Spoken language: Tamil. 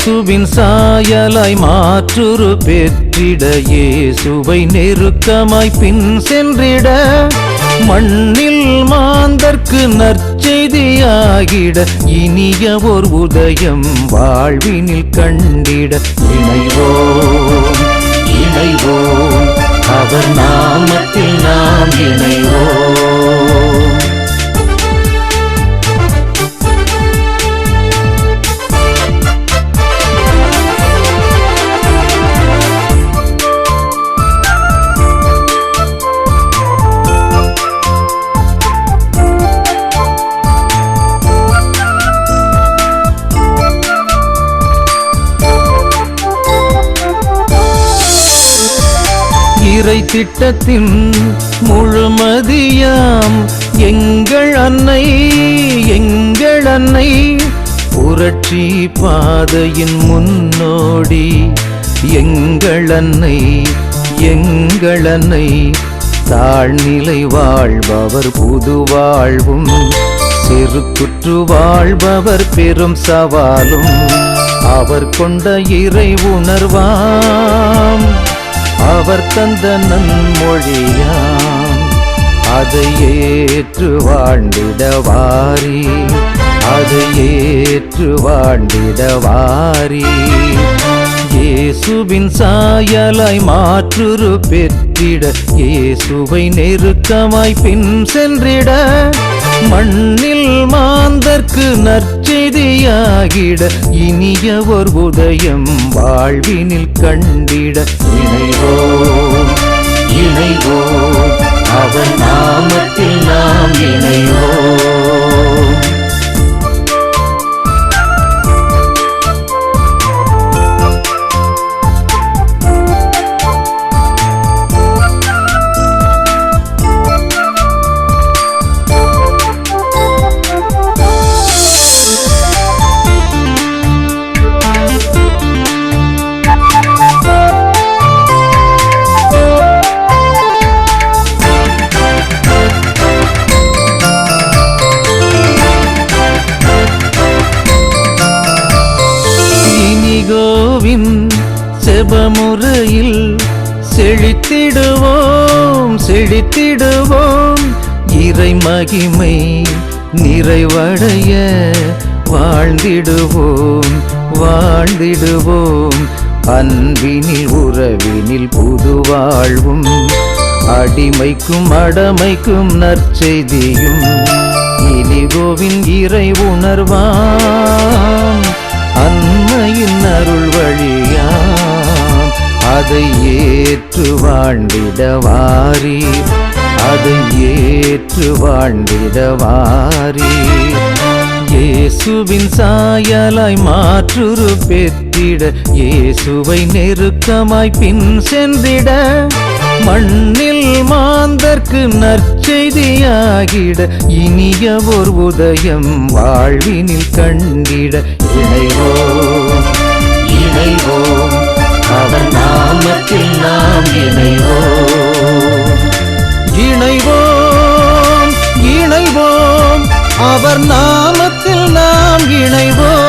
இயேசுவின் சாயலாய் மாற்றுரு பெற்றிட இயேசுவை நெருக்கமாய் பின் சென்றிட. மண்ணில் மாந்தற்கு நற்செய்தியாகிட இனிய ஓர் உதயம் வாழ்வினில் கண்டிட. இணைவோம் இணைவோம் அவர் நாமத்தில் நாம் இறை திட்டத்தின் முழுமதியாம். எங்கள் அன்னை எங்கள் அன்னை புரட்சி பாதையின் முன்னோடி. எங்கள் அன்னை எங்கள் அன்னை தாழ்நிலை வாழ்பவர் புது வாழ்வும். சிறுக்குற்று வாழ்பவர் பெரும் சவாலும். அவர் கொண்ட இறை உணர்வாம். அவர் தந்த நன்மொழியாம். அதை ஏற்று வாழ்ந்திட அதை ஏற்று வாழ்ந்திட இயேசுவின் சாயலாய் மாற்றுரு பெற்றிட. இயேசுவை நெருக்கமாய் பின் சென்றிட. மண்ணில் மாந்தற்கு மாந்தர்க்கு நற்செய்தியாகிட இனிய ஒரு உதயம் வாழ்வினில் கண்டிட இணைவோ இணைவோ அவன் நாமத்தில் நாம் இணைவோ இனிகோவின் செபமுறையில் செழித்திடுவோம் செழித்திடுவோம். இறை மகிமை நிறைவடைய வாழ்ந்திடுவோம் வாழ்ந்திடுவோம். அன்பினில் உறவினில் புது வாழ்வும் அடிமைக்கும் அடமைக்கும் நற்செய்தியும். இனிகோவின் இறை உணர்வான் அன்மையின் அருள் வழியாம். அதை ஏற்று வாழ்ந்திட வாரி அதை ஏற்று வாழ்ந்திட வாரி இயேசுவின் சாயலாய் மாற்றுரு பெற்றிட இயேசுவை நெருக்கமாய் பின் சென்றிட. மண்ணில் மாந்தற்கு நற்செய்தியாகிட இனிய ஒரு உதயம் வாழ்வினில் கண்டிட. இணைவோ இணைவோம். அவர் நாமத்தில் நாம் இணைவோம். இணைவோம் இணைவோம். அவர் நாமத்தில் நாம் இணைவோம்.